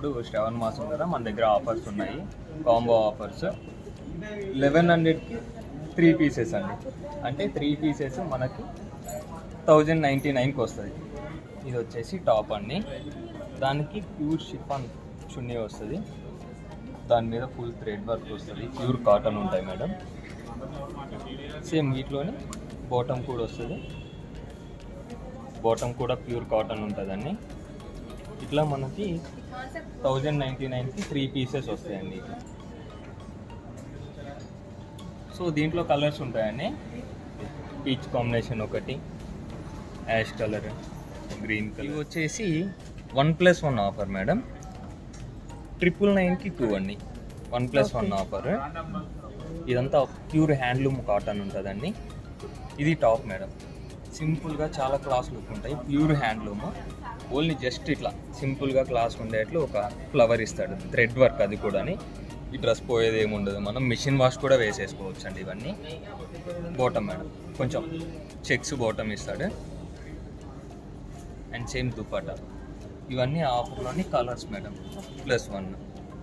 ఇప్పుడు శ్రవణ మాసం కదా మన దగ్గర ఆఫర్స్ ఉన్నాయి కాంబో ఆఫర్స్ లెవెన్ హండ్రెడ్కి త్రీ పీసెస్ అండి. అంటే త్రీ పీసెస్ మనకి థౌజండ్ నైంటీ నైన్కి వస్తుంది. ఇది వచ్చేసి టాప్ అండి. దానికి ప్యూర్ షిఫాన్ చున్నీ వస్తుంది. దాని మీద ఫుల్ థ్రెడ్ వర్క్ వస్తుంది. ప్యూర్ కాటన్ ఉంటాయి మేడం. సేమ్ వీటిలోనే బాటమ్ కూడా వస్తుంది. బాటమ్ కూడా ప్యూర్ కాటన్ ఉంటుందండి. ఇట్లా మనకి థౌజండ్ నైంటీ నైన్కి త్రీ పీసెస్ వస్తాయండి. ఇట్లా సో దీంట్లో కలర్స్ ఉంటాయండి. పీచ్ కాంబినేషన్ ఒకటి యాష్ కలర్ గ్రీన్ కలర్. ఇవి వచ్చేసి one plus one offer madam. Triple నైన్కి టూ అండి. One plus one offer. ఇదంతా ప్యూర్ హ్యాండ్లూమ్ కాటన్ ఉంటుందండి. ఇది టాప్ మేడం. సింపుల్గా చాలా క్లాస్ లుక్ ఉంటాయి. Pure handloom. ఓన్లీ జస్ట్ ఇట్లా సింపుల్గా క్లాస్ ఉండేట్లు ఒక ఫ్లవర్ ఇస్తాడు. థ్రెడ్ వర్క్ అది కూడా ఈ డ్రెస్ పోయేది ఏమి ఉండదు మనం మిషన్ వాష్ కూడా వేసేసుకోవచ్చు అండి ఇవన్నీ. Bottom madam. కొంచెం చెక్స్ బాటమ్ ఇస్తాడు. And same dupatta. ఇవన్నీ ఆఫర్లోని colours madam. Plus one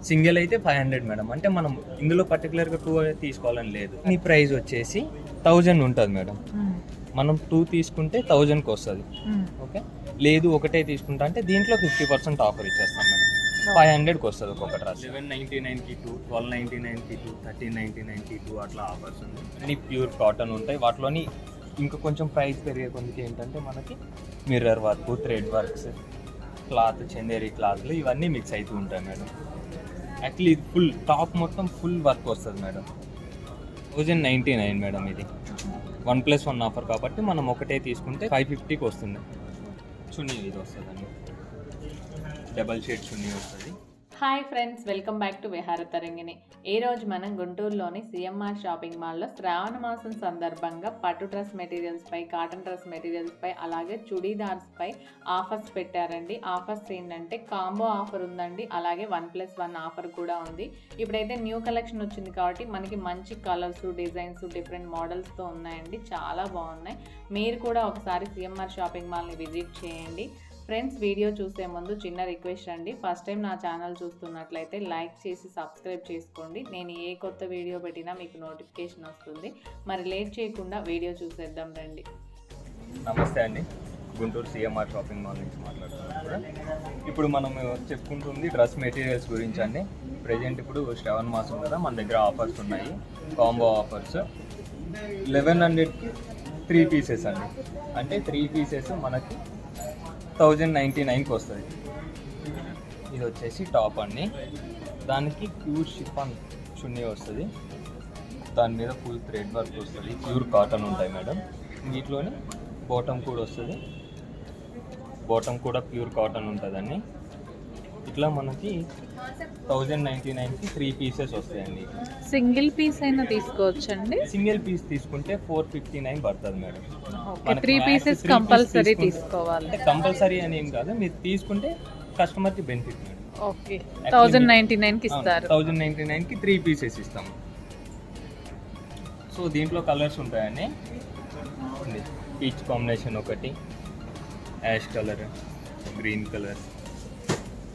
single అయితే ఫైవ్ హండ్రెడ్ మేడం. అంటే మనం ఇందులో పర్టికులర్గా టూ తీసుకోవాలని లేదు. మీ ప్రైస్ వచ్చేసి థౌజండ్ ఉంటుంది మేడం. Hmm. మనం టూ తీసుకుంటే థౌజండ్కి వస్తుంది ఓకే లేదు ఒకటే తీసుకుంటా అంటే దీంట్లో ఫిఫ్టీ పర్సెంట్ ఆఫర్ ఇచ్చేస్తాం మేడం. ఫైవ్ హండ్రెడ్కి వస్తుంది ఒక్కొక్క డ్రెస్ సెవెన్ నైంటీ నైన్కి టూ ట్వెల్వ్ నైంటీ నైన్కి టూ థర్టీన్ నైంటీ నైన్కి టూ అట్లా ఆఫర్స్ ఉంది అన్ని ప్యూర్ కాటన్ ఉంటాయి. వాటిలోని ఇంకా కొంచెం ప్రైస్ పెరిగే కొద్దికి ఏంటంటే మనకి mirror work thread works cloth Chanderi క్లాత్లు ఇవన్నీ మిక్స్ అవుతూ ఉంటాయి మేడం. యాక్చువల్లీ ఇది ఫుల్ టాప్ మొత్తం ఫుల్ వర్క్ వస్తుంది madam. Thousand ninety nine madam ఇది. వన్ ప్లస్ వన్ ఆఫర్ కాబట్టి మనం ఒకటే తీసుకుంటే ఫైవ్ ఫిఫ్టీకి వస్తుంది. చున్నీ ఇది వస్తుందండి. డబల్ షేడ్ చున్నీ వస్తుంది. Hi friends welcome back to Vihara Tarangini. ఈ రోజు మనం గుంటూరులోని సిఎంఆర్ షాపింగ్ మాల్లో శ్రావణ మాసం సందర్భంగా పట్టు డ్రెస్ మెటీరియల్స్పై కాటన్ డ్రెస్ మెటీరియల్స్పై అలాగే చుడీదార్స్ పై ఆఫర్స్ పెట్టారండి. ఆఫర్స్ ఏంటంటే కాంబో ఆఫర్ ఉందండి. అలాగే వన్ ప్లస్ వన్ ఆఫర్ కూడా ఉంది. ఇప్పుడైతే న్యూ కలెక్షన్ వచ్చింది కాబట్టి మనకి మంచి కలర్స్ డిజైన్స్ డిఫరెంట్ మోడల్స్తో ఉన్నాయండి. చాలా బాగున్నాయి. మీరు కూడా ఒకసారి సిఎంఆర్ షాపింగ్ మాల్ని విజిట్ చేయండి. ఫ్రెండ్స్ వీడియో చూసే ముందు చిన్న రిక్వెస్ట్ అండి. ఫస్ట్ టైం నా ఛానల్ చూస్తున్నట్లయితే లైక్ చేసి సబ్స్క్రైబ్ చేసుకోండి. నేను ఏ కొత్త వీడియో పెట్టినా మీకు నోటిఫికేషన్ వస్తుంది. మరి లేట్ చేయకుండా వీడియో చూసేద్దాం రండి. నమస్తే అండి. గుంటూరు సిఎంఆర్ షాపింగ్ మాల్ నుంచి మాట్లాడుతున్నాం ఇప్పుడు మనం చెప్పుకుంటుంది డ్రెస్ మెటీరియల్స్ గురించి అండి. ప్రజెంట్ ఇప్పుడు శ్రవణ మాసం కదా మన దగ్గర ఆఫర్స్ ఉన్నాయి. Combo offers. లెవెన్ హండ్రెడ్కి త్రీ పీసెస్ అండి. అంటే త్రీ పీసెస్ మనకి థౌజండ్ నైంటీ నైన్కి వస్తుంది. ఇది వచ్చేసి టాప్ అండి. దానికి ప్యూర్ షిఫాన్ చున్నీ వస్తుంది. దాని మీద ఫుల్ థ్రెడ్ వర్క్ వస్తుంది. ప్యూర్ కాటన్ ఉంటాయి మేడం. వీటిలోనే బాటమ్ కూడా వస్తుంది. బాటమ్ కూడా ప్యూర్ కాటన్ ఉంటుందండి. ఇట్లా మనకి థౌజండ్ నైంటీ నైన్కి త్రీ పీసెస్ వస్తాయండి. సింగిల్ పీస్ అయినా తీసుకోవచ్చండి? సింగిల్ పీస్ తీసుకుంటే ఫోర్ ఫిఫ్టీ నైన్ పడుతుంది మేడం. త్రీ పీసెస్ కంపల్సరీ తీసుకోవాలి. అంటే కంపల్సరీ అని ఏం కాదు మీరు తీసుకుంటే కస్టమర్కి benefit madam. Okay thousand ninety నైన్కి ఇస్తారు. థౌజండ్ నైంటీ నైన్కి త్రీ పీసెస్ ఇస్తాము. సో దీంట్లో కలర్స్ ఉంటాయండి. పీచ్ కాంబినేషన్ ఒకటి. Ash colour green colour.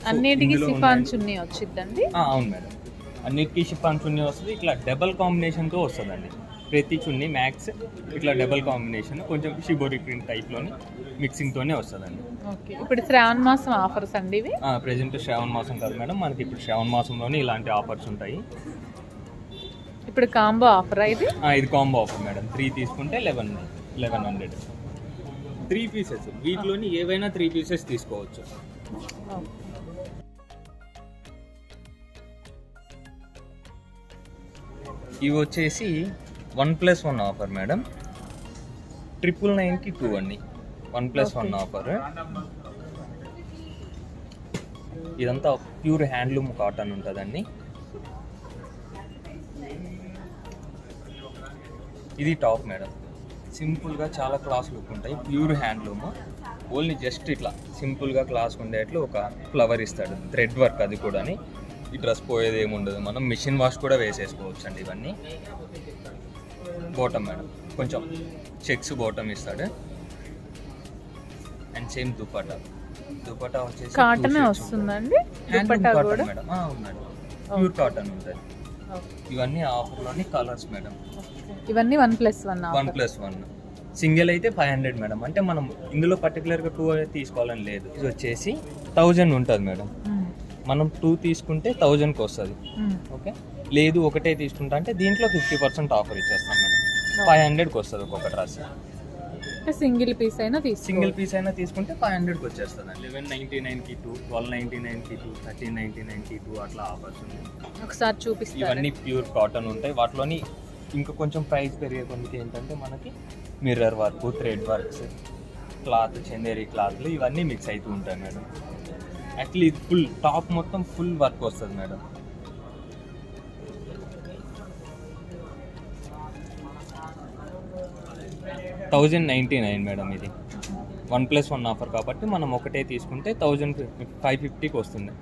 అన్నిటికీ ఇందులో సిఫాన్ ఉన్నాయి. చున్నీ వచ్చిందండి అవును మేడం. అన్నిటికీ షిఫాన్ చున్నీ వస్తుంది ఇట్లా డబల్ కాంబినేషన్తో వస్తుందండి. ప్రతి చున్నీ మ్యాక్స్ ఇట్లా డబల్ కాంబినేషన్ కొంచెం షిబోరి ప్రింట్ టైప్లోని మిక్సింగ్తోనే వస్తుందండి. ఓకే. ఇప్పుడు శ్రావణ మాసం ఆఫర్స్ అండి ఇవి? ప్రజెంట్ శ్రావణ మాసం కాదు మేడం మనకి ఇప్పుడు శ్రావణ మాసంలోనే ఇలాంటి ఆఫర్స్ ఉంటాయి. ఇప్పుడు కాంబో ఆఫర్ ఇది? ఆ, ఇది కాంబో ఆఫర్ మేడం. త్రీ తీసుకుంటే eleven eleven hundred. Three pieces వీటిలోని ఏవైనా త్రీ పీసెస్ తీసుకోవచ్చు. ఇవి వచ్చేసి one plus one offer madam. Triple నైన్కి టూ అండి. One plus one offer. ఇదంతా ప్యూర్ హ్యాండ్లూమ్ కాటన్ ఉంటుందండి. ఇది టాప్ మేడం. సింపుల్గా చాలా క్లాస్ లుక్ ఉంటాయి. Pure handloom. ఓన్లీ జస్ట్ ఇట్లా సింపుల్గా క్లాస్ ఉండేట్లు ఒక ఫ్లవర్ ఇస్తాడు. థ్రెడ్ వర్క్ అది కూడా ఈ డ్రెస్ పోయేది ఏమి ఉండదు మనం మిషన్ వాష్ కూడా వేసేసుకోవచ్చు అండి ఇవన్నీ. Bottom madam. కొంచెం చెక్స్ బాటమ్ ఇస్తాడు. And same dupatta. దుపట్టా వచ్చేసి కాటన్ వస్తుందండి? కూడా? మేడం. ఆ, ఉందండి ప్యూర్ కాటన్ ఉంటుంది. ఇవన్నీ ఆఫర్లోని కలర్స్ మేడం. ఇవన్నీ one plus one one plus one single అయితే ఫైవ్ హండ్రెడ్ మేడం. అంటే మనం ఇందులో పర్టికులర్గా టూ తీసుకోవాలని లేదు. ఇది వచ్చేసి థౌజండ్ ఉంటుంది మేడం. మనం టూ తీసుకుంటే థౌజండ్కి వస్తుంది ఓకే లేదు ఒకటే తీసుకుంటా అంటే దీంట్లో ఫిఫ్టీ పర్సెంట్ ఆఫర్ ఇచ్చేస్తాం మేడం. ఫైవ్ హండ్రెడ్కి వస్తుంది ఒక్కొక్క డ్రెస్ సింగిల్ పీస్ అయినా తీసుకో సింగిల్ పీస్ అయినా తీసుకుంటే ఫైవ్ హండ్రెడ్కి వచ్చేస్తుంది లెవెన్ నైంటీ నైన్కి టూ ట్వెల్వ్ నైంటీ నైన్కి టూ థర్టీన్ నైంటీ నైన్కి టూ అట్లా ఆఫర్స్ ఉన్నాయి. ఒకసారి చూపిస్తారా? ఇవన్నీ ప్యూర్ కాటన్ ఉంటాయి. వాటిలోని ఇంకా కొంచెం ప్రైస్ పెరిగే కొద్దికి ఏంటంటే మనకి mirror work thread works cloth Chanderi క్లాత్లు ఇవన్నీ మిక్స్ అవుతూ ఉంటాయి మేడం. యాక్చువల్లీ ఇది ఫుల్ టాప్ మొత్తం ఫుల్ వర్క్ వస్తుంది madam. Thousand ninety nine madam ఇది. వన్ ప్లస్ వన్ ఆఫర్ కాబట్టి మనం ఒకటే తీసుకుంటే థౌజండ్ ఫైవ్ ఫిఫ్టీకి వస్తుంది.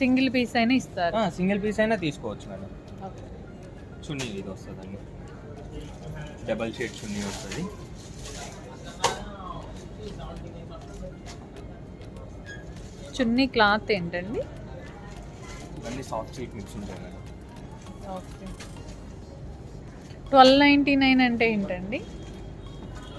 సింగిల్ పీస్ అయినా ఇస్తారు. సింగిల్ పీస్ అయినా తీసుకోవచ్చు మేడం. చున్నీ ఇది వస్తుందండి. డబల్ షేడ్ చున్నీ వస్తుంది. చున్నీ క్లాత్ ఏంటండి? ఓకే ట్వెల్వ్ నైంటీ నైన్ అంటే ఏంటండి?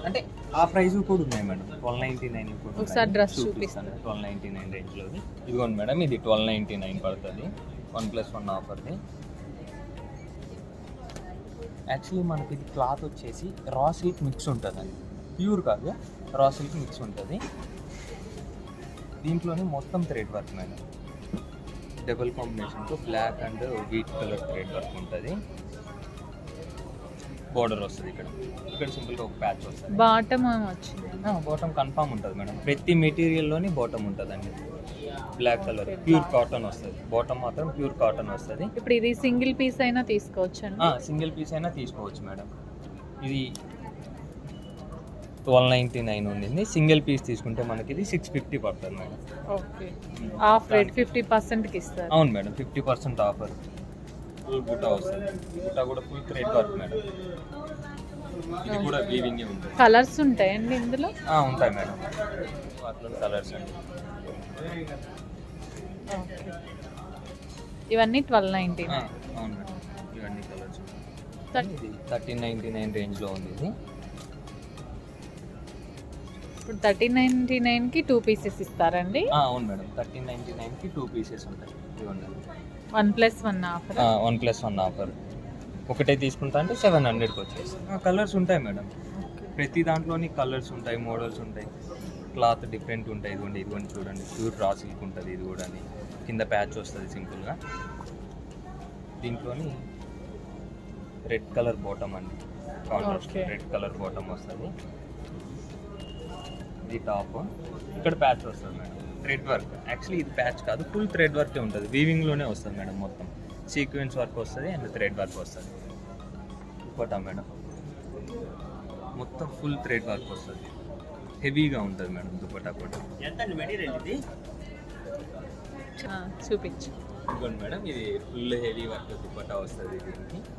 అంటే ఆ ప్రైస్ కూడా ఉన్నాయి మేడం. ట్వెల్వ్ నైంటీ నైన్ కూడా ఒకసారి dress చూపిస్తాను. ట్వెల్వ్ నైంటీ నైన్ రేంజ్లోది. ఇదిగోండి మేడం ఇది ట్వెల్వ్ నైంటీ నైన్ పడుతుంది వన్ ప్లస్ వన్ ఆఫర్ది యాక్చువల్లీ మనకి ఇది క్లాత్ వచ్చేసి రా సిల్క్ మిక్స్ ఉంటుందండి. ప్యూర్ కాదు రా సిల్క్ మిక్స్ ఉంటుంది. దీంట్లోనే మొత్తం థ్రెడ్ వర్క్ మేడం. డబుల్ కాంబినేషన్తో black and wheat colour thread work ఉంటుంది. బోర్డర్ వస్తుంది ఇక్కడ. ఇక్కడ సింపుల్గా ఒక ప్యాచ్ వస్తుంది. బాటమ్ వచ్చింది. బాటమ్ కన్ఫామ్ ఉంటుంది మేడం. ప్రతి మెటీరియల్లోని బాటమ్ ఉంటుందండి. బ్లాక్ కలర్ ప్యూర్ కాటన్ వస్తుంది. బాటమ్ మాత్రం ప్యూర్ కాటన్ వస్తుంది. ఇప్పుడు ఇది సింగిల్ పీస్ అయినా తీసుకోవచ్చండి సింగిల్ పీస్ అయినా తీసుకోవచ్చు మేడం. ఇది ట్వెల్వ్ నైంటీ నైన్ ఉండింది. సింగిల్ పీస్ తీసుకుంటే మనకి ఇది సిక్స్ ఫిఫ్టీ పడుతుంది madam. Okay. Off rate fifty పర్సెంట్కి ఇస్తారు. అవును madam fifty percent offer. Full buta వస్తుంది. బుటా కూడా ఫుల్ థ్రెడ్ వర్క్ మేడం. ఇది కూడా వీవింగే ఉంటుంది కలర్స్ ఉంటాయండి ఇందులో? ఆ, ఉంటాయి మేడం. వాటిలో కలర్స్ అండి. ఓకే. ఇవన్నీ ట్వెల్వ్ నైంటీ ఆ, అవును మేడం. ఇవన్నీ కలర్స్ థర్టీన్ నైంటీ నైన్ రేంజ్లో ఉంది ఇది. ఇప్పుడు థర్టీన్ నైంటీ నైన్కి టూ పీసెస్ ఇస్తారండి. అవును మేడం. థర్టీన్ నైంటీ నైన్కి టూ పీసెస్ ఉంటాయి. ఇవ్వండి one plus one offer one plus one offer ఒకటే తీసుకుంటా అంటే సెవెన్ హండ్రెడ్కి వచ్చేసి కలర్స్ ఉంటాయి మేడం. ప్రతి దాంట్లోని కలర్స్ ఉంటాయి మోడల్స్ ఉంటాయి. క్లాత్ డిఫరెంట్ ఉంటాయి ఇదిగోండి ఇదిగోండి చూడండి. ప్యూర్ రా సిల్క్ ఉంటుంది ఇది కూడా కింద ప్యాచ్ వస్తుంది సింపుల్గా దీంట్లోని రెడ్ కలర్ బాటమ్ అండి. కాంట్రాస్ట్. రెడ్ కలర్ బాటమ్ వస్తుంది. ఇది టాప్. ఇక్కడ ప్యాచ్ వస్తుంది మేడం. Thread work. యాక్చువల్లీ ఇది ప్యాచ్ కాదు ఫుల్ థ్రెడ్ వర్కే ఉంటుంది. వీవింగ్లోనే వస్తుంది మేడం మొత్తం. సీక్వెన్స్ వర్క్ వస్తుంది అండ్ థ్రెడ్ వర్క్ వస్తుంది. ఇంకోటా మేడం. మొత్తం ఫుల్ థ్రెడ్ వర్క్ వస్తుంది. హెవీగా ఉంటుంది మేడం దుపట్టా కూడా. ఆ, చూపించు. ఇదిగోండి మేడం ఇది ఫుల్ హెవీ వర్క్ దుపట్టా వస్తుంది దీనికి.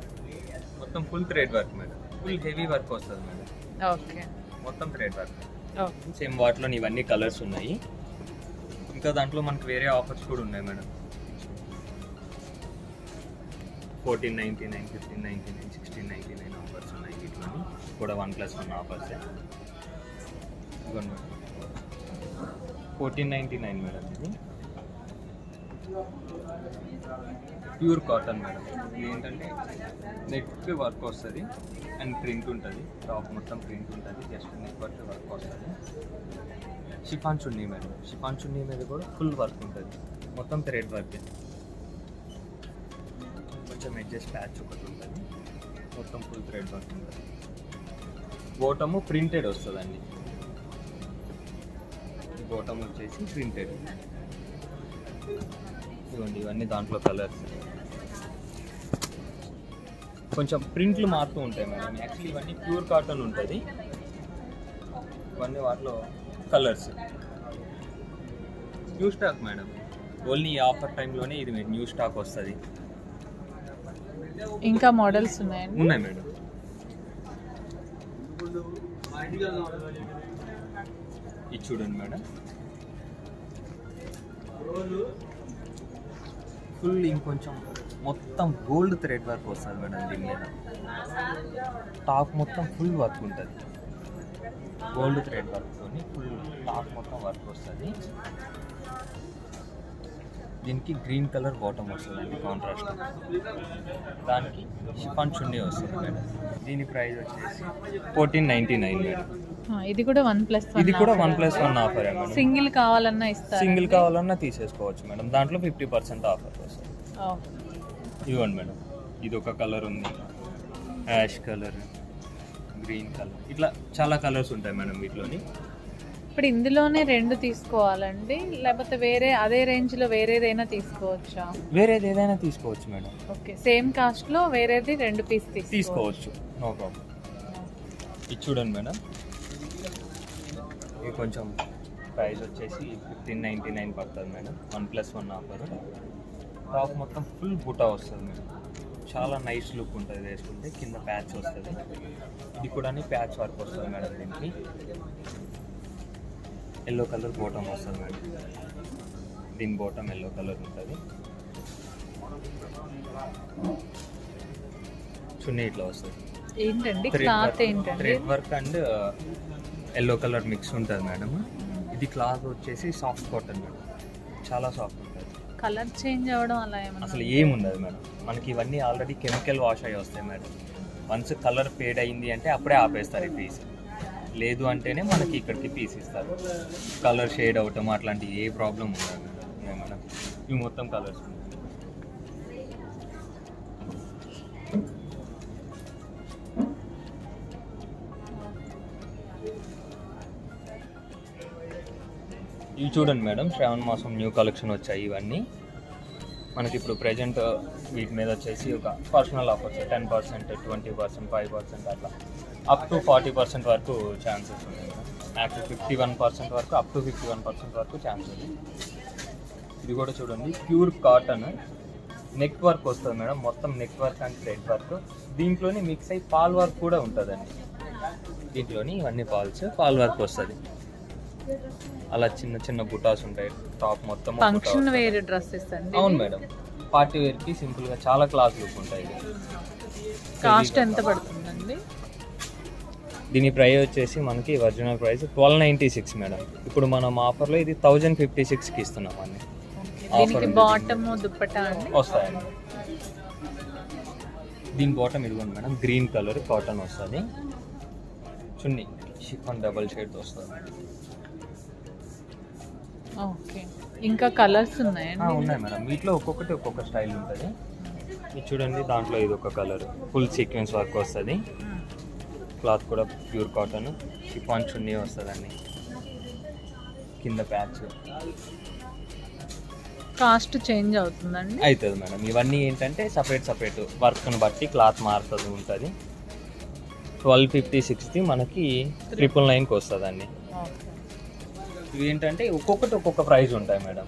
మొత్తం full thread work madam. Full heavy work వస్తుంది మేడం. ఓకే. మొత్తం థ్రెడ్ వర్క్. Oh. సేమ్ వాటిలో ఇవన్నీ కలర్స్ ఉన్నాయి. ఇంకా దాంట్లో మనకు వేరే ఆఫర్స్ కూడా ఉన్నాయి madam. Fourteen ninety nine fifteen ninety nine sixteen ninety nine offers ఉన్నాయి వీటిలోని. కూడా one plus one offers fourteen ninety nine madam ఇది. Pure cotton madam. ఏంటంటే నెట్ వర్క్ వస్తుంది అండ్ ప్రింట్ ఉంటుంది. టాప్ మొత్తం ప్రింట్ ఉంటుంది. జస్ట్ నెట్ వర్క్ వర్క్ వస్తుంది. షిఫాన్ చున్నీ మేడం. షిఫాన్ చున్నీ మీద కూడా ఫుల్ వర్క్ ఉంటుంది. మొత్తం థ్రెడ్ వర్క్ కొంచెం ఎడ్జస్ట్ ప్యాచ్ ఒకటి ఉంటుంది. మొత్తం ఫుల్ థ్రెడ్ వర్క్ ఉంటుంది. బోటము ప్రింటెడ్ వస్తుందండి. బోటమ్ వచ్చేసి ప్రింటెడ్ ఇదిగోండి ఇవన్నీ దాంట్లో కలర్స్ కొంచెం ప్రింట్లు మారుతూ ఉంటాయి మేడం యాక్చువల్లీ ఇవన్నీ ప్యూర్ కాటన్ ఉంటుంది. ఇవన్నీ వాటిలో colours new stock madam only offer టైంలోనే ఇది న్యూ స్టాక్ వస్తుంది. ఇంకా మోడల్స్ ఉన్నాయండి ఉన్నాయి మేడం ఇది చూడండి మేడం ఫుల్ ఇంకొంచెం మొత్తం గోల్డ్ థ్రెడ్ వర్క్ వస్తుంది మేడం దీని మీద. టాప్ మొత్తం ఫుల్ వర్క్ ఉంటుంది. గోల్డ్ థ్రెడ్ వర్క్తో ఫుల్ టాప్ మొత్తం వర్క్ వస్తుంది. దీనికి గ్రీన్ కలర్ బాటమ్ వస్తుందండి కాంట్రాస్ట్. దానికి షిఫాన్ చున్నీ వస్తుంది మేడం. దీని ప్రైస్ వచ్చేసి ఫోర్టీన్ నైంటీ నైన్ మేడం. ఇది కూడా వన్ ప్లస్ ఇది కూడా one plus one offer single కావాలన్నా ఇస్తారు సింగిల్ కావాలన్నా తీసేసుకోవచ్చు మేడం. దాంట్లో ఫిఫ్టీ పర్సెంట్ ఆఫర్ వస్తుంది. ఇవ్వండి మేడం. ఇది ఒక కలర్ ఉంది. Ash colour green colour. ఇట్లా చాలా కలర్స్ ఉంటాయి మేడం వీటిలోని. ఇప్పుడు ఇందులోనే రెండు తీసుకోవాలండి? లేకపోతే వేరే అదే రేంజ్లో వేరేదైనా తీసుకోవచ్చా? వేరేది ఏదైనా తీసుకోవచ్చు మేడం. ఓకే సేమ్ కాస్ట్లో వేరేది రెండు పీస్ తీసుకోవచ్చు. No problem. ఇది చూడండి మేడం. ఇది కొంచెం ప్రైస్ వచ్చేసి ఫిఫ్టీన్ నైంటీ నైన్ పడుతుంది madam. One plus one offer. Top మొత్తం ఫుల్ బుటా వస్తుంది మేడం. చాలా నైస్ లుక్ ఉంటుంది వేసుకుంటే. కింద ప్యాచ్ వస్తుంది. ఇది కూడా ప్యాచ్ వర్క్ వస్తుంది మేడం దీనికి. ఎల్లో కలర్ బోటమ్ వస్తుంది మేడం. దీని బోటమ్ ఎల్లో కలర్ ఉంటుంది. చున్నీ ఇట్లా వస్తుంది. ఏంటండి? క్లాత్ ఏంటండి? Thread work and yellow colour mix ఉంటుంది మేడం. ఇది క్లాత్ వచ్చేసి సాఫ్ట్ కాటన్ మేడం. చాలా సాఫ్ట్ ఉంటుంది. కలర్ చేంజ్ అవ్వడం అలా ఏమన్నా అసలు ఏముండదు మేడం. మనకి ఇవన్నీ ఆల్రెడీ కెమికల్ వాష్ అయ్యి వస్తాయి మేడం. వన్స్ కలర్ ఫేడ్ అయింది అంటే అప్పుడే ఆపేస్తారు ఈ పీస్. లేదు అంటేనే మనకి ఇక్కడికి పీస్ ఇస్తారు. కలర్ షేడ్ అవటం అట్లాంటి ఏ ప్రాబ్లం ఉండదు. మేడం ఇవి మొత్తం కలర్స్ ఇవి చూడండి మేడం శ్రావణ మాసం న్యూ కలెక్షన్ వచ్చాయి ఇవన్నీ. మనకి ఇప్పుడు ప్రజెంట్ వీటి మీద వచ్చేసి ఒక personal offers ten percent twenty percent five percent అట్లా. అప్ టు ఫార్టీ పర్సెంట్ వరకు ఛాన్సెస్ ఉన్నాయి యాక్చువల్ ఫిఫ్టీ వన్ పర్సెంట్ వరకు up to fifty one percent వరకు ఛాన్స్ ఉంది. ఇది కూడా చూడండి. ప్యూర్ కాటన్ నెక్ వర్క్ వస్తుంది మేడం. మొత్తం neck work and thread work దీంట్లోనే మిక్స్ అయ్యి పాల్ వర్క్ కూడా ఉంటుందండి. దీంట్లోని ఇవన్నీ పాల్స్ పాల్ వర్క్ వస్తుంది. అలా చిన్న చిన్న బుటాస్ ఉంటాయి. టాప్ మొత్తం ఫంక్షన్. వేర్ డ్రెస్సెస్ అండి అవును మేడం. పార్టీ వేర్కి సింపుల్గా చాలా క్లాస్ లుక్ ఉంటాయి. కాస్ట్ ఎంత పడుతుందండి? దీని ప్రైస్ వచ్చేసి మనకి original price twelve ninety six madam. ఇప్పుడు మనం ఆఫర్లో ఇది థౌజండ్ ఫిఫ్టీ సిక్స్కి ఇస్తున్నాం అన్ని దీనికి ఉంది. బాటమ్ దుప్పటా అండి? వస్తాయండి. దీని బాటమ్ ఇదిగోండి మేడం గ్రీన్ కలర్ కాటన్ వస్తుంది. చున్నీ షిఫాన్ డబల్ షేడ్ వస్తుంది. ఓకే ఇంకా కలర్స్ ఉన్నాయండి? ఉన్నాయి మేడం. వీటిలో ఒక్కొక్కటి ఒక్కొక్క స్టైల్ ఉంటుంది. ఇది చూడండి దాంట్లో ఇది ఒక కలర్ ఫుల్ సీక్వెన్స్ వర్క్ వస్తుంది. క్లాత్ కూడా ప్యూర్ కాటన్. షిఫాన్ చున్నీ వస్తుందండి. కింద ప్యాచ్. కాస్ట్ చేంజ్ అవుతుందండి? అవుతుంది మేడం. ఇవన్నీ ఏంటంటే సపరేట్ సపరేట్ వర్క్ని బట్టి క్లాత్ మారుతుంది ఉంటుంది. ట్వెల్వ్ ఫిఫ్టీ సిక్స్ది మనకి ట్రిపుల్ నైన్కి వస్తుందండి. ఓకే. ఇవి ఏంటంటే ఒక్కొక్కటి ఒక్కొక్క ప్రైస్ ఉంటాయి మేడం.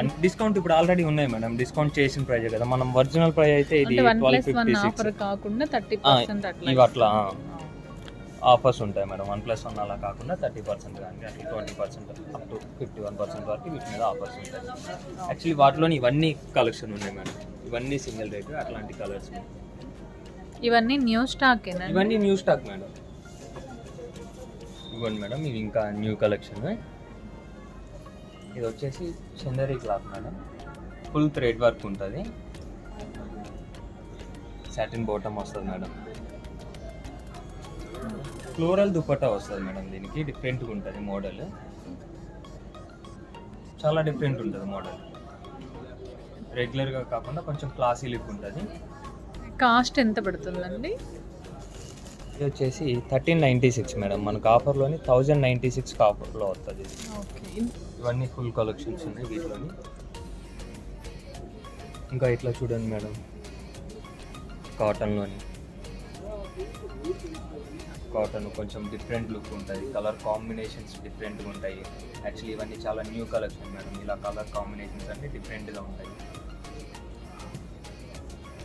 అండ్ డిస్కౌంట్ ఇప్పుడు ఆల్రెడీ ఉన్నాయి మేడం. డిస్కౌంట్ చేసిన ప్రైస్ కదా. మనం ఒరిజినల్ ప్రైస్ అయితే ఇది ట్వెల్వ్ ఫిఫ్టీ సిక్స్ కాకుండా థర్టీ ఇవి అట్లా ఆఫర్స్ ఉంటాయి మేడం. వన్ ప్లస్ వన్ అలా కాకుండా థర్టీ పర్సెంట్ కానీ అట్లా twenty percent up to fifty one percent వరకు వీటి మీద ఆఫర్స్ ఉంటాయి. యాక్చువల్లీ వాటిలోని ఇవన్నీ కలెక్షన్ ఉన్నాయి మేడం. ఇవన్నీ సింగిల్ రేట్ అట్లాంటి కలర్స్ ఇవన్నీ న్యూ స్టాక్ ఇవన్నీ న్యూ స్టాక్ మేడం. ఇవ్వండి మేడం ఇది ఇంకా న్యూ కలెక్షన్. ఇది వచ్చేసి Chanderi cloth madam. Full thread work ఉంటుంది. సాటిన్ బాటమ్ వస్తుంది మేడం. ఫ్లోరల్ దుపట్టా వస్తుంది మేడం దీనికి డిఫరెంట్గా ఉంటుంది మోడల్. చాలా డిఫరెంట్ ఉంటుంది మోడల్. రెగ్యులర్గా కాకుండా కొంచెం క్లాసీ లుక్ ఉంటుంది. కాస్ట్ ఎంత పడుతుందండి? ఇది వచ్చేసి థర్టీన్ నైంటీ సిక్స్ మేడం. మనకు ఆఫర్లోని థౌజండ్ నైంటీ సిక్స్కి ఆఫర్లో వస్తుంది ఇవన్నీ ఫుల్ కలెక్షన్స్ ఉన్నాయి వీటిలోని. ఇంకా ఇట్లా చూడండి మేడం. కాటన్లోని. కాటన్ కొంచెం డిఫరెంట్ లుక్ ఉంటుంది కలర్ కాంబినేషన్స్ డిఫరెంట్గా ఉంటాయి. యాక్చువల్లీ ఇవన్నీ చాలా న్యూ కలెక్షన్ మేడం ఇలా కలర్ కాంబినేషన్స్ అన్ని డిఫరెంట్గా ఉంటాయి.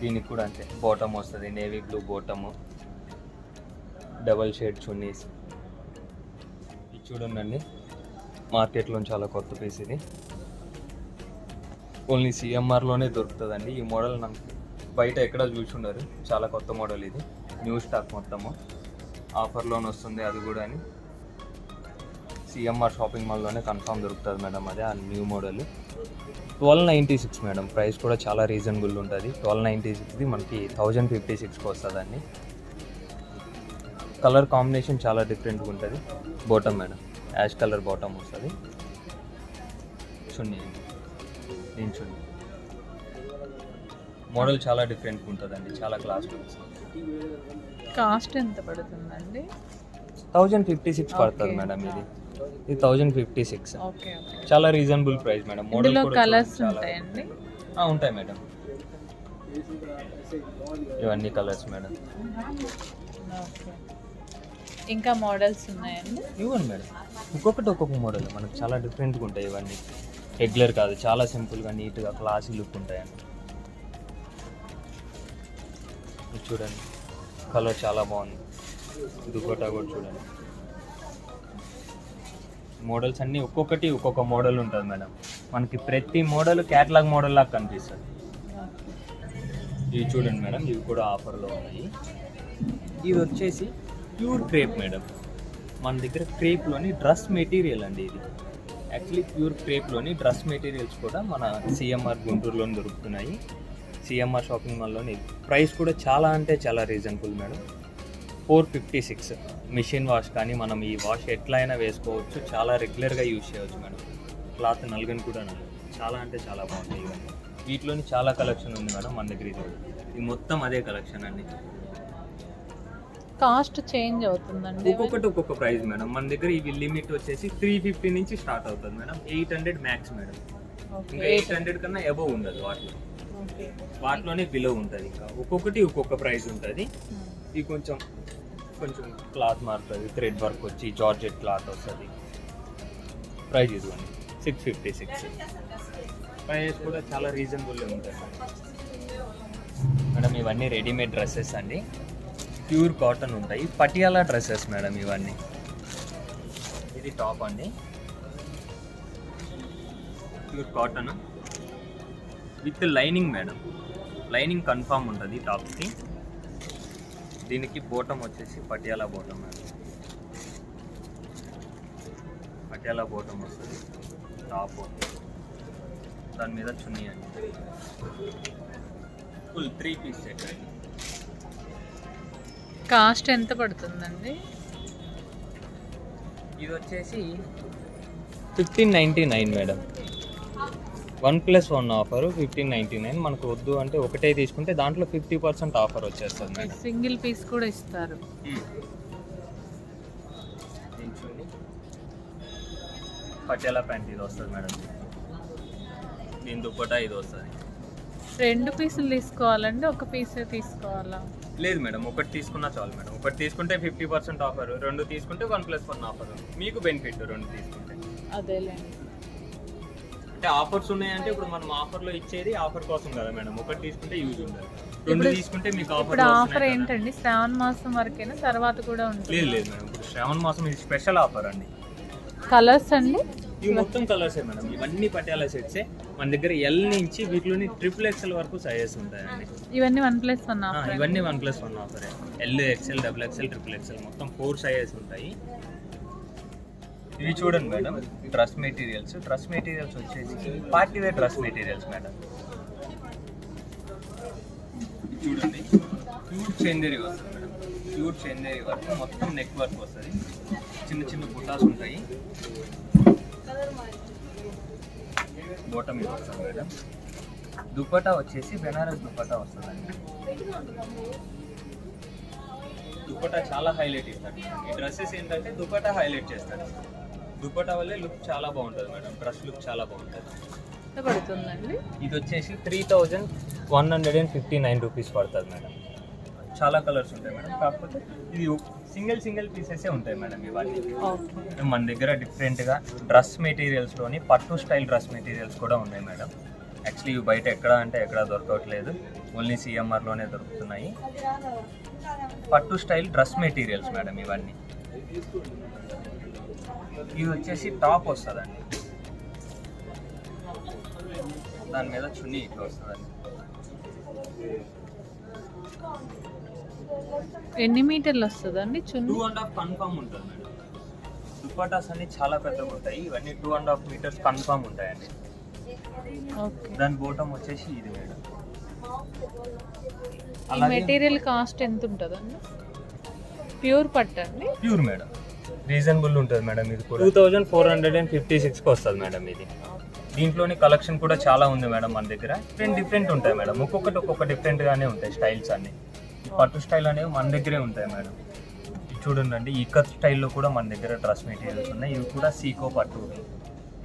దీనికి కూడా అంతే. బాటమ్ వస్తుంది. Navy blue bottom double shade chunnis ఇది చూడండి మార్కెట్లో చాలా కొత్త పీస్ ఇది. ఓన్లీ సిఎంఆర్లోనే దొరుకుతుందండి. ఈ మోడల్ నాకు బయట ఎక్కడ చూసి ఉండరు. చాలా కొత్త మోడల్ ఇది. న్యూ స్టాక్ మొత్తము. ఆఫర్లోనే వస్తుంది అది కూడా అని. సిఎంఆర్ షాపింగ్ మాల్లోనే కన్ఫామ్ దొరుకుతుంది మేడం అదే ఆ new model twelve ninety six madam price కూడా చాలా రీజనబుల్ ఉంటుంది. ట్వెల్వ్ నైంటీ సిక్స్ది మనకి థౌజండ్ ఫిఫ్టీ సిక్స్కి వస్తుందండి. కలర్ కాంబినేషన్ చాలా డిఫరెంట్గా ఉంటుంది. Bottom madam ash colour bottom వస్తుంది. చున్నీ నేను చున్నీ మోడల్ చాలా డిఫరెంట్గా ఉంటుందండి చాలా క్లాస్ కాస్ట్ ఎంత పడుతుందండి? థౌజండ్ ఫిఫ్టీ సిక్స్ పడుతుంది. మేడం ఇది. ఇది థౌజండ్ ఫిఫ్టీ సిక్స్. చాలా reasonable price madam. Model colours ఉంటాయండి? ఆ, ఉంటాయి మేడం. ఇవన్నీ కలర్స్ మేడం. ఇంకా మోడల్స్ ఉన్నాయండి? ఇవ్వండి మేడం. ఒక్కొక్కటి ఒక్కొక్క మోడల్ మనకు చాలా డిఫరెంట్గా ఉంటాయి ఇవన్నీ. రెగ్యులర్ కాదు చాలా సింపుల్గా నీట్గా క్లాసీ లుక్ ఉంటాయండి. చూడండి. కలర్ చాలా బాగుంది. దుకోటా కూడా చూడండి. మోడల్స్ అన్నీ ఒక్కొక్కటి ఒక్కొక్క మోడల్ ఉంటుంది మేడం. మనకి ప్రతి మోడల్ క్యాటలాగ్ మోడల్ లాగా కనిపిస్తుంది. ఇవి చూడండి మేడం ఇవి కూడా ఆఫర్లో ఉన్నాయి. ఇది వచ్చేసి ప్యూర్ క్రేప్ మేడం. మన దగ్గర క్రేప్లోని డ్రెస్ మెటీరియల్ అండి ఇది. యాక్చువల్లీ ప్యూర్ క్రేప్లోని డ్రెస్ మెటీరియల్స్ కూడా మన సిఎంఆర్ గుంటూరులోని దొరుకుతున్నాయి. సిఎంఆర్ షాపింగ్ మాల్లోని ప్రైస్ కూడా చాలా అంటే చాలా reasonable madam. Four fifty six. Machine wash కానీ మనం ఈ వాష్ ఎట్లా అయినా వేసుకోవచ్చు. చాలా రెగ్యులర్గా యూజ్ చేయవచ్చు మేడం. క్లాత్ నలుగని కూడా నలుగు. చాలా అంటే చాలా బాగుంటాయి ఇవన్నీ. వీటిలోని చాలా కలెక్షన్ ఉంది మేడం మన దగ్గర ఇది. ఇది మొత్తం అదే కలెక్షన్ అండి. కాస్ట్ చేంజ్ అవుతుందండి ఒక్కొక్కటి ఒక్కొక్క ప్రైస్ మేడం. మన దగ్గర ఇవి లిమిట్ వచ్చేసి త్రీ ఫిఫ్టీ నుంచి స్టార్ట్ అవుతుంది madam. Eight hundred max madam. ఇంకా ఎయిట్ హండ్రెడ్ కన్నా అబవ్ ఉండదు వాటిలో. వాటిలోనే బిలో ఉంటుంది ఇంకా. ఒక్కొక్కటి ఒక్కొక్క ప్రైస్ ఉంటుంది. ఇది కొంచెం కొంచెం క్లాత్ మారుతుంది థ్రెడ్ వర్క్ వచ్చి జార్జెట్ క్లాత్ వస్తుంది. ప్రైస్ ఇదిగోండి సిక్స్ ఫిఫ్టీ సిక్స్ ప్రైజెస్ కూడా చాలా రీజనబుల్ ఉంటుంది. మేడం ఇవన్నీ రెడీమేడ్ డ్రెస్సెస్ అండి. ప్యూర్ కాటన్ ఉంటాయి. పటియాలా డ్రెస్సెస్ మేడం ఇవన్నీ. ఇది టాప్ అండి. Pure cotton with lining madam. Lining confirm ఉంటుంది టాప్కి. దీనికి బోటం వచ్చేసి Patiala bottom madam. Patiala bottom వస్తుంది. టాప్ దాని మీద చున్నీ అండి. ఫుల్ త్రీ పీస్ సెట్ అండి. కాస్ట్ ఎంత పడుతుందండి? ఇది వచ్చేసి fifteen ninety nine madam. One plus one offer fifteen ninety nine. మనకు వద్దు అంటే ఒకటే తీసుకుంటే దాంట్లో ఫిఫ్టీ పర్సెంట్ ఆఫర్ వచ్చేస్తుంది సింగిల్ పీస్ కూడా ఇస్తారు. పటియాలా ప్యాంట్ ఇది వస్తుంది మేడం. దీని దుప్పటా ఇది వస్తుంది. రెండు పీసులు తీసుకోవాలండి ఒక పీసే తీసుకోవాలా? లేదు మేడం ఒకటి తీసుకున్నా చాలు మేడం. ఒకటి తీసుకుంటే ఫిఫ్టీ పర్సెంట్ ఆఫర్ రెండు తీసుకుంటే వన్ ప్లస్ వన్ ఆఫర్. మీకు బెనిఫిట్ రెండు తీసుకుంటే. అదేలేండి. అంటే ఆఫర్స్ ఉన్నాయంటే ఇప్పుడు మనం ఆఫర్లో ఇచ్చేది ఆఫర్ కోసం కదా మేడం. ఒకటి తీసుకుంటే యూజ్ ఉండదు. రెండు తీసుకుంటే మీకు ఇప్పుడు ఆఫర్ ఆఫర్ ఏంటండి? శ్రావణ మాసం వరకేనా? తర్వాత కూడా లేదు ఉంటుంది. లేదు మేడం. ఇప్పుడు శ్రావణ మాసం ఇది స్పెషల్ ఆఫర్ అండి. కలర్స్ అండి? ఇవి మొత్తం కలర్సే మేడం. ఇవన్నీ పట్యాల సెట్సే. మన దగ్గర ఎల్ నుంచి వీటిలోని ట్రిపుల్ ఎక్స్ఎల్ వరకు సైజెస్ ఉంటాయండి. ఇవన్నీ వన్ ప్లస్ వన్ ఆ, ఆఫర్ ఇవన్నీ one plus one ఆఫరే. L XL double XL triple XL మొత్తం ఫోర్ సైజెస్ ఉంటాయి. ఇవి చూడండి madam dress materials dress materials వచ్చేసి party wear dress materials madam. చూడండి ప్యూర్ చందేరి వస్తుంది మేడం. ప్యూర్ చందేరి వర్క్ మొత్తం నెక్ వర్క్ వస్తుంది. చిన్న చిన్న బుటాస్ ఉంటాయి. బోటం వస్తుంది మేడం. దుపట్టా వచ్చేసి బెనారస్ దుపట్టా వస్తుందండి దుపట్టా చాలా హైలైట్ ఇస్తాడు ఈ డ్రెస్సెస్ ఏంటంటే దుపట్టా హైలైట్ చేస్తాడు దుపట్టా వల్లే లుక్ చాలా బాగుంటుంది మేడం. డ్రెస్ లుక్ చాలా బాగుంటుంది. ఎంత పడుతుందండి? ఇది వచ్చేసి three thousand one hundred and fifty nine rupees పడుతుంది మేడం. చాలా కలర్స్ ఉంటాయి మేడం. కాకపోతే ఇది సింగిల్ సింగిల్ పీసెసే ఉంటాయి మేడం ఇవన్నీ. మన దగ్గర డిఫరెంట్గా డ్రెస్ మెటీరియల్స్లోని పట్టు స్టైల్ డ్రెస్ మెటీరియల్స్ కూడా ఉన్నాయి మేడం. యాక్చువల్లీ ఇవి బయట ఎక్కడ అంటే ఎక్కడ దొరకట్లేదు. ఓన్లీ సిఎంఆర్లోనే దొరుకుతున్నాయి. పట్టు స్టైల్ డ్రెస్ మెటీరియల్స్ మేడం ఇవన్నీ. ఇది వచ్చేసి టాప్ వస్తుందండి. దాని మీద చున్నీ ఇట్లా వస్తుందండి. ఎన్ని మీటర్లు వస్తుందండి టూ చున్నీ అండ్ హాఫ్ కన్ఫామ్ ఉంటుంది మేడం దుప్పటాస్ అన్ని చాలా పెద్దగా ఉంటాయి. ఇవన్నీ two and half metres confirm ఉంటాయండి. ఓకే. దాని బోటం వచ్చేసి ఇది మేడం. ఈ మెటీరియల్ కాస్ట్ ఎంత ఉంటుందండి? ప్యూర్ పట్టు అండి? Pure madam. రీజనబుల్ ఉంటుంది మేడం ఇది కూడా. Two thousand four hundred and fifty సిక్స్కి వస్తుంది మేడం ఇది. దీంట్లోని కలెక్షన్ కూడా చాలా ఉంది మేడం మన దగ్గర. డిఫరెంట్ డిఫరెంట్ ఉంటాయి మేడం. ఒక్కొక్కటి ఒక్కొక్క different గానే ఉంటాయి స్టైల్స్ అన్ని. పట్టు స్టైల్ అనేవి మన దగ్గరే ఉంటాయి మేడం. చూడండి ఈ కత్ స్టైల్లో కూడా మన దగ్గర డ్రెస్ మెటీరియల్స్ ఉన్నాయి. ఇవి కూడా సీకో పట్టు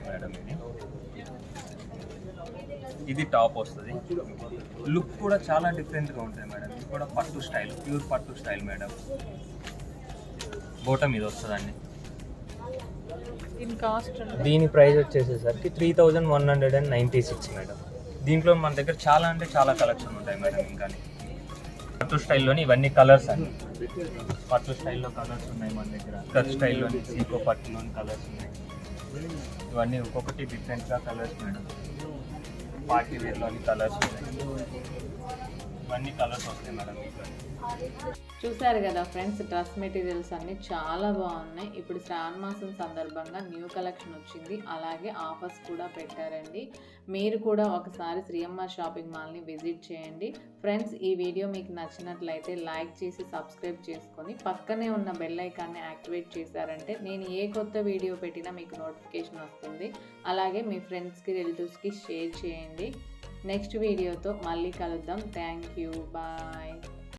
మేడం ఇది. ఇది టాప్ వస్తుంది. లుక్ కూడా చాలా డిఫరెంట్గా ఉంటాయి మేడం. ఇది కూడా పట్టు స్టైల్ ప్యూర్ పట్టు స్టైల్ మేడం. బోటం ఇది వస్తుందండి. దీని price వచ్చేసేసరికి three thousand one hundred and ninety six madam. దీంట్లో మన దగ్గర చాలా అంటే చాలా కలెక్షన్ ఉంటాయి మేడం ఇంకా. పట్టు స్టైల్లోని ఇవన్నీ కలర్స్ అండి. పట్టు స్టైల్లో కలర్స్ ఉన్నాయి మన దగ్గర. కట్ స్టైల్లోని సీకో పట్టులోని కలర్స్ ఉన్నాయి. ఇవన్నీ ఒక్కొక్కటి డిఫరెంట్గా కలర్స్ మేడం. పార్టీ వేర్లోని కలర్స్ ఉన్నాయి. ఇవన్నీ కలర్స్ వస్తాయి మేడం చూసారు కదా ఫ్రెండ్స్ డ్రెస్ మెటీరియల్స్ అన్ని చాలా బాగున్నాయి. ఇప్పుడు శ్రావణ మాసం సందర్భంగా న్యూ కలెక్షన్ వచ్చింది. అలాగే ఆఫర్స్ కూడా పెట్టారండి. మీరు కూడా ఒకసారి శ్రీఎంఆర్ షాపింగ్ మాల్ని విజిట్ చేయండి. ఫ్రెండ్స్ ఈ వీడియో మీకు నచ్చినట్లయితే లైక్ చేసి సబ్స్క్రైబ్ చేసుకొని పక్కనే ఉన్న బెల్ ఐకాన్ని యాక్టివేట్ చేశారంటే నేను ఏ కొత్త వీడియో పెట్టినా మీకు నోటిఫికేషన్ వస్తుంది. అలాగే మీ ఫ్రెండ్స్కి రిలేటివ్స్కి షేర్ చేయండి. నెక్స్ట్ వీడియోతో మళ్ళీ కలుద్దాం. Thank you. బాయ్.